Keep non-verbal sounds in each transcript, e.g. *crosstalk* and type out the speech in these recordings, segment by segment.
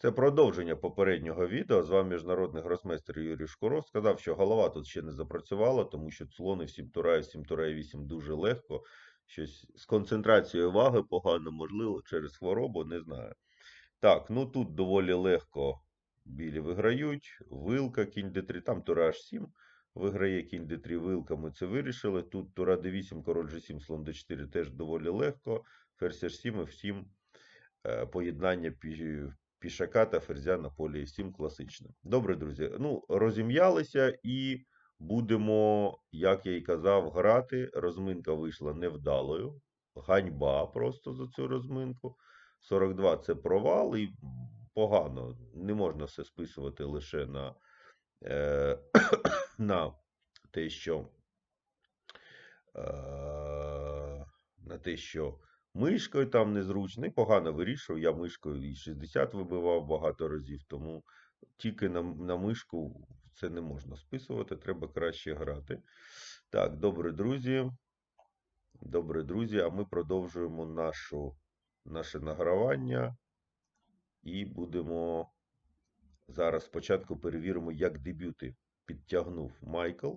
Це продовження попереднього відео. З вами міжнародний гросмейстер Юрій Шкуров. Сказав, що голова тут ще не запрацювала, тому що слони в 7 тура і 7 тура 8 дуже легко. Щось з концентрацією уваги погано, можливо, через хворобу, не знаю. Так, ну тут доволі легко білі виграють. Вилка, кінь d3, там тура h7. Виграє кінь d3 вилка, ми це вирішили. Тут тура d8, король g7, слон d4 теж доволі легко. Ферзь h7, f7, е, поєднання пішака та ферзя на полі f7 класичне. Добре, друзі. Ну, розім'ялися і будемо, як я й казав, грати. Розминка вийшла невдалою. Ганьба просто за цю розминку. 42 це провал і погано. Не можна все списувати лише на, е, *coughs* на те, що е, на те, що мишкою там незручно, і погано вирішував. Я мишкою і 60 вибивав багато разів, тому тільки на, на мишку це не можна списувати, треба краще грати. Так, добре, друзі. Добре, друзі, а ми продовжуємо нашу, наше награвання і будемо зараз спочатку перевіримо, як дебюти підтягнув Майкл.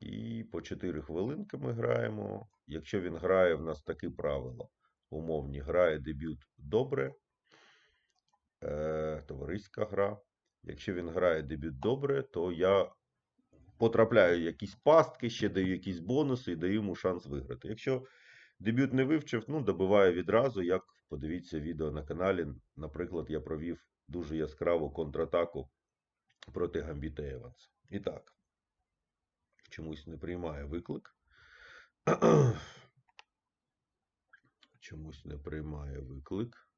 І по 4 хвилинки ми граємо. Якщо він грає, в нас такі правила умовні. Грає дебют добре. Е, товариська гра. Якщо він грає дебют добре, то я потрапляю в якісь пастки, ще даю якісь бонуси і даю йому шанс виграти. Якщо дебют не вивчив, ну, добиваю відразу, як подивіться відео на каналі. Наприклад, я провів дуже яскраву контратаку проти Гамбіта Еванса. І так, чомусь не приймає виклик. Чомусь не приймає виклик.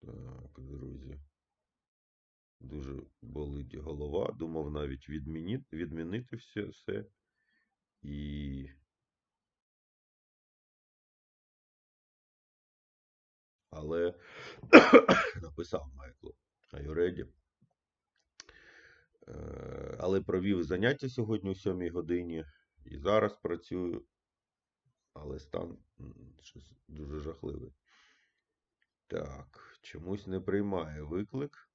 Так, друзі. Дуже болить голова. Думав навіть відмінити, відмінити все, все. І. Але *coughs* написав Майклу. Are you ready? Е, Але провів заняття сьогодні о 7 годині. І зараз працюю. Але стан дуже жахливий. Так, чомусь не приймає виклик.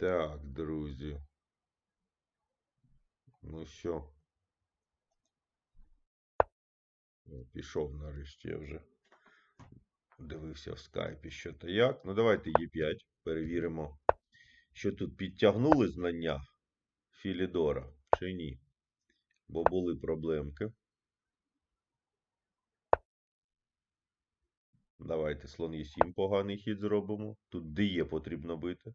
Так, друзі. Ну що? Пішов нарешті я вже. Дивився в скайпі, що то як. Ну, давайте Е5 перевіримо, що тут підтягнули знання Філідора чи ні. Бо були проблемки. Давайте слон Е7 поганий хід зробимо. Тут Дє потрібно бити.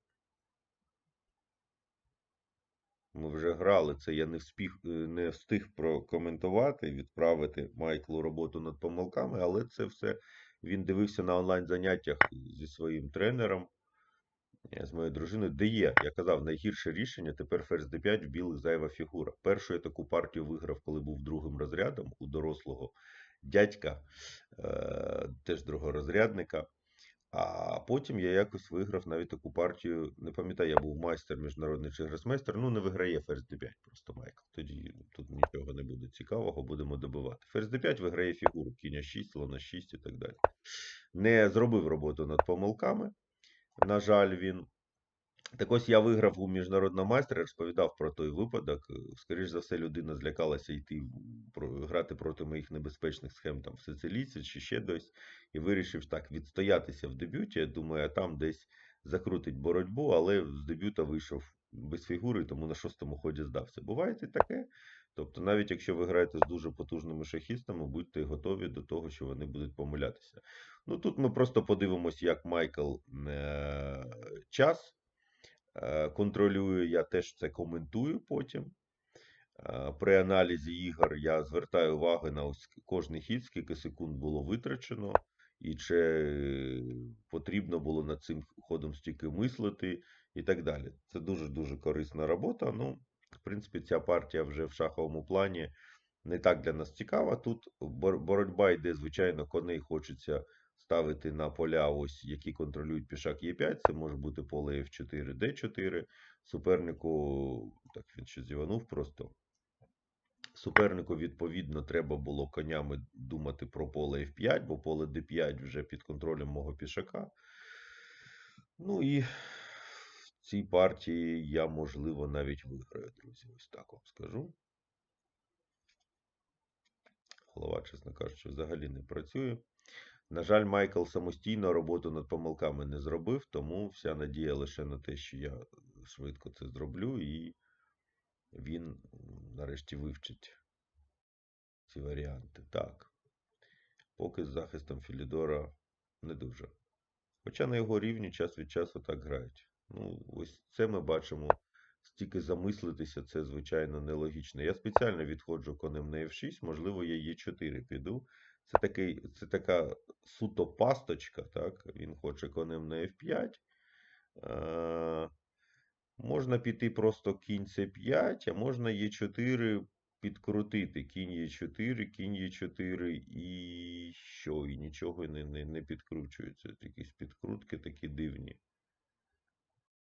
Ми вже грали це. Я не встиг, не встиг прокоментувати, відправити Майклу роботу над помилками, але це все він дивився на онлайн заняттях зі своїм тренером, е, з моєю дружиною. Де є, я казав, найгірше рішення. Тепер ферзь d5 в білих зайва фігура. Першу я таку партію виграв, коли був другим розрядом у дорослого дядька, е, теж другорозрядника. А потім я якось виграв навіть таку партію. Не пам'ятаю, я був майстер, міжнародний чи гросмейстер. Ну, не виграє ферзь d5 просто Майкл. Тоді тут нічого не буде цікавого, будемо добивати. Ферзь d5 виграє фігуру, кінь 6, лона 6 і так далі. Не зробив роботу над помилками. На жаль, він. Так ось я виграв у міжнародного майстра, розповідав про той випадок. Скоріше за все, людина злякалася йти грати проти моїх небезпечних схем там в Сицилійці чи ще десь, і вирішив так відстоятися в дебюті. Думаю, а там десь закрутить боротьбу, але з дебюта вийшов без фігури, тому на шостому ході здався. Буває і таке. Тобто, навіть якщо ви граєте з дуже потужними шахістами, будьте готові до того, що вони будуть помилятися. Ну тут ми просто подивимось, як Майкл е- час е, контролює. Я теж це коментую потім. Е, При аналізі ігор я звертаю увагу на кожний хід, скільки секунд було витрачено, і чи потрібно було над цим ходом стільки мислити, і так далі. Це дуже-дуже корисна робота. Ну, в принципі, ця партія вже в шаховому плані не так для нас цікава. Тут боротьба йде, звичайно, коней хочеться ставити на поля, ось, які контролюють пішак Е5. Це може бути поле F4, D4. Супернику, так він ще зіванув просто. Супернику, відповідно, треба було конями думати про поле F5, бо поле D5 вже під контролем мого пішака. Ну і в цій партії я, можливо, навіть виграю, друзі. Ось так вам скажу. Голова, чесно кажучи, взагалі не працює. На жаль, Майкл самостійно роботу над помилками не зробив, тому вся надія лише на те, що я швидко це зроблю, і він нарешті вивчить ці варіанти. Так. Поки з захистом Філідора не дуже. Хоча на його рівні час від часу так грають. Ну, ось це ми бачимо. Стільки замислитися, це, звичайно, нелогічно. Я спеціально відходжу конем на F6, можливо, я Е4 піду. Це, такий, це така суто пасточка, так? Він хоче конем на F5. Е, можна піти просто кінь C5, а можна Е4 підкрутити. Кінь Е4, кінь Е4 і що? І нічого не, не, не підкручується. Якісь підкрутки такі дивні.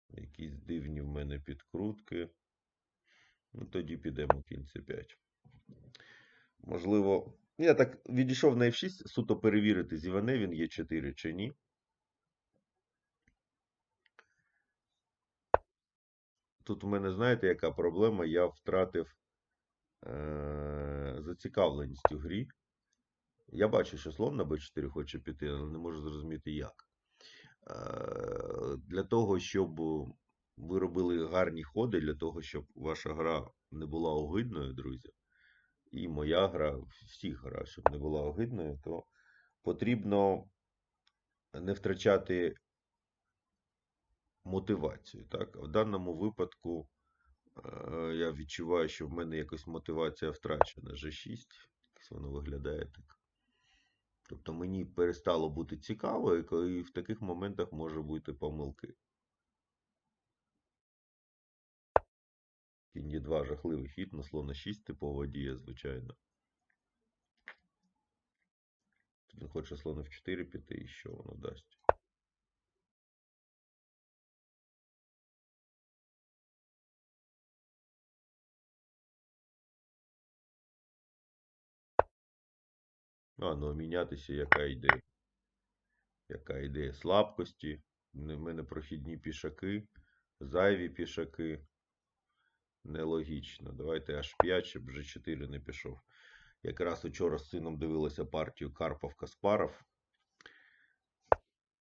Якісь дивні в мене підкрутки. Ну, тоді підемо кінь C5. Можливо, я так відійшов на F6, суто перевірити, зіване він є 4 чи ні. Тут у мене, знаєте, яка проблема? Я втратив е- зацікавленість у грі. Я бачу, що слон на b4 хоче піти, але не можу зрозуміти як. Е, Для того, щоб ви робили гарні ходи, для того, щоб ваша гра не була огидною, друзі, і моя гра, всіх гра, щоб не була огидною, то потрібно не втрачати мотивацію. Так? В даному випадку е, я відчуваю, що в мене якось мотивація втрачена. G6, якось воно виглядає так. Тобто мені перестало бути цікаво, і в таких моментах може бути помилки. Кінь 2 жахливий хід, на слона 6 типова дія, звичайно. Тут Він хоче слон в 4 піти, і що воно дасть? А, ну мінятися, яка ідея? Яка ідея слабкості? У мене прохідні пішаки, зайві пішаки. Нелогічно. Давайте аж 5, щоб вже 4 не пішов. Якраз вчора з сином дивилися партію Карпов-Каспаров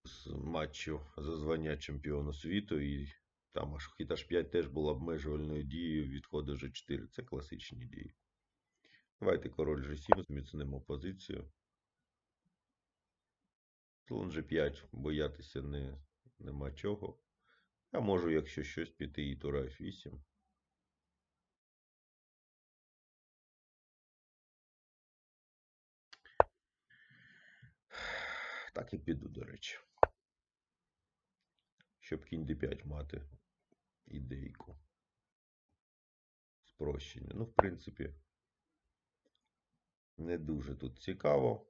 з матчу за звання чемпіону світу. І там аж хід аж 5 теж був обмежувальною дією відходу G4. Це класичні дії. Давайте король G7 зміцнимо позицію. Слон G5 боятися не, нема чого. Я можу, якщо щось, піти і тура F8. Так і піду, до речі. Щоб кінь d5 мати ідейку. Спрощення. Ну, в принципі, не дуже тут цікаво.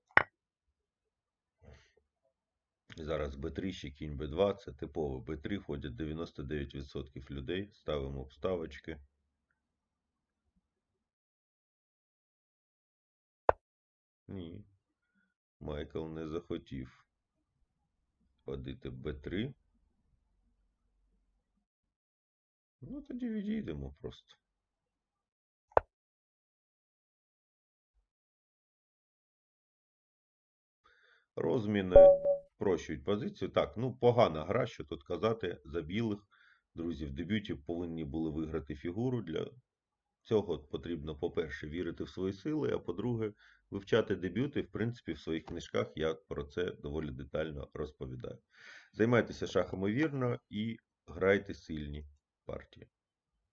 Зараз b3, ще кінь b2, це типово b3, ходять 99% людей. Ставимо обставочки. Ні. Майкл не захотів ходити b3. Ну, тоді відійдемо просто. Розміни спрощують позицію. Так, ну погана гра, що тут казати за білих. Друзі, в дебюті повинні були виграти фігуру. Для цього потрібно, по-перше, вірити в свої сили, а по-друге, вивчати дебюти. В принципі, в своїх книжках я про це доволі детально розповідаю. Займайтеся шахами вірно і грайте сильні партії.